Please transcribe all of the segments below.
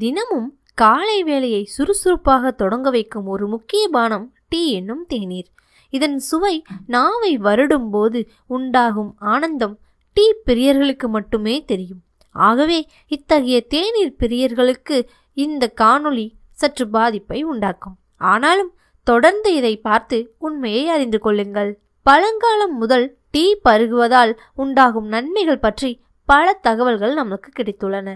தினமும் காலை வேலையை சுறுசுறுப்பாக தொடங்க வைக்கும் ஒரு முக்கிய பானம் டீ என்னும் தேநீர். இதன் சுவை நாவை வருடும் போது உண்டாகும் ஆனந்தம் டீ பிரியர்களுக்கு மட்டுமே தெரியும். ஆகவே இத்தகைய தேநீர் பிரியர்களுக்கு இந்த காணொளி சற்று பாதிப்பை உண்டாக்கும். ஆனாலும் தொடர்ந்து இதை பார்த்து உண்மையை அறிந்து கொள்ளுங்கள். பழங்காலம் முதல் டீ பருகுவதால் உண்டாகும் நன்மைகள் பற்றி பல தகவல்கள் நமக்கு கிடைத்துள்ளன.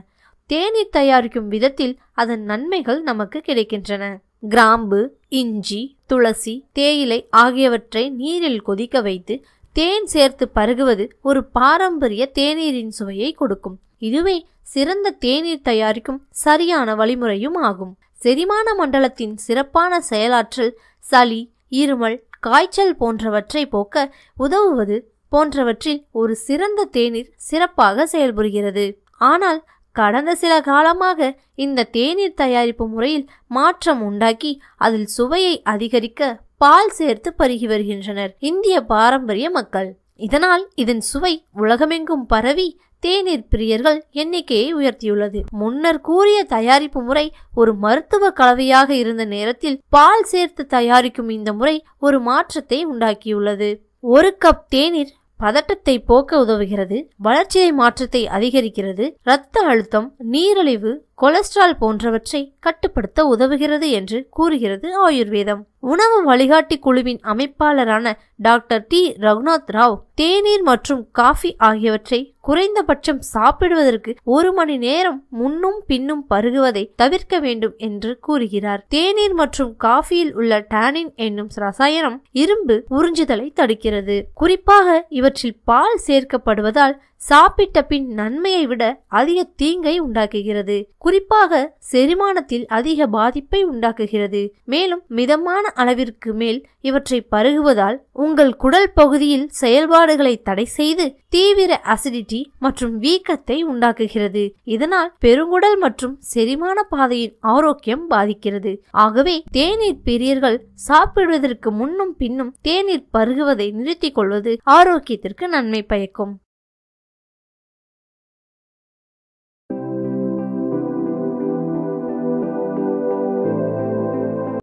தேநீர் தயாரிக்கும் விதத்தில் அதன் நன்மைகள் நமக்கு கிடைக்கின்றன. கிராம்பு இஞ்சி துளசி தேயிலை ஆகியவற்றை நீரில் கொதிக்க வைத்து தேன் சேர்த்து பருகுவது ஒரு பாரம்பரிய தேநீரின் சுவையை கொடுக்கும். இதுவே சிறந்த தேநீர் தயாரிக்கும் சரியான வழிமுறையும் ஆகும். செரிமான மண்டலத்தின் சிறப்பான செயலாற்றல் சளி இருமல் காய்ச்சல் போன்றவற்றை போக்க உதவுவது போன்றவற்றில் ஒரு சிறந்த தேநீர் சிறப்பாக செயல்புரிகிறது. ஆனால் கடந்த சில காலமாக இந்த தேநீர் தயாரிப்பு முறையில் மாற்றம் உண்டாக்கி அதில் சுவையை அதிகரிக்க பால் சேர்த்து பருகி வருகின்றனர். இந்திய பாரம்பரிய மக்கள். இதனால் இதன் சுவை உலகமெங்கும் பரவி தேநீர் பிரியர்கள் எண்ணிக்கையை உயர்த்தியுள்ளது. முன்னர் கூறிய தயாரிப்பு முறை ஒரு மருத்துவ கலவையாக இருந்த நேரத்தில் பால் சேர்த்து தயாரிக்கும் இந்த முறை ஒரு மாற்றத்தை உண்டாக்கியுள்ளது. ஒரு கப் தேநீர் பதட்டத்தை போக்க உதவுகிறது வளர்ச்சியை மாற்றத்தை அதிகரிக்கிறது இரத்த அழுத்தம் நீரிழிவு கொலஸ்ட்ரால் போன்றவற்றை கட்டுப்படுத்த உதவுகிறது என்று கூறுகிறது ஆயுர்வேதம். உணவு வழிகாட்டி குழுவின் அமைப்பாளரான டாக்டர் டி. ரகுநாத் ராவ் தேநீர் மற்றும் காஃபி ஆகியவற்றை குறைந்தபட்சம் சாப்பிடுவதற்கு ஒரு மணி நேரம் முன்னும் பின்னும் பருகுவதை தவிர்க்க வேண்டும் என்று கூறுகிறார். தேநீர் மற்றும் காஃபியில் உள்ள டானின் என்னும் ரசாயனம் இரும்பு உறிஞ்சுதலை தடுக்கிறது. குறிப்பாக இவற்றில் பால் சேர்க்கப்படுவதால் சாப்பிட்ட பின் நன்மையை விட அதிக தீங்கை உண்டாக்குகிறது. குறிப்பாக செரிமானத்தில் அதிக பாதிப்பை உண்டாக்குகிறது. மேலும் மிதமான அளவிற்கு மேல் இவற்றை பருகுவதால் உங்கள் குடல் பகுதியில் செயல்பாடுகளை தடை செய்து தீவிர அசிடிட்டி மற்றும் வீக்கத்தை உண்டாக்குகிறது. இதனால் பெருங்குடல் மற்றும் செரிமான பாதையின் ஆரோக்கியம் பாதிக்கிறது. ஆகவே தேநீர் பிரியர்கள் சாப்பிடுவதற்கு முன்னும் பின்னும் தேநீர் பருகுவதை நிறுத்திக் கொள்வது ஆரோக்கியத்திற்கு நன்மை பயக்கும்.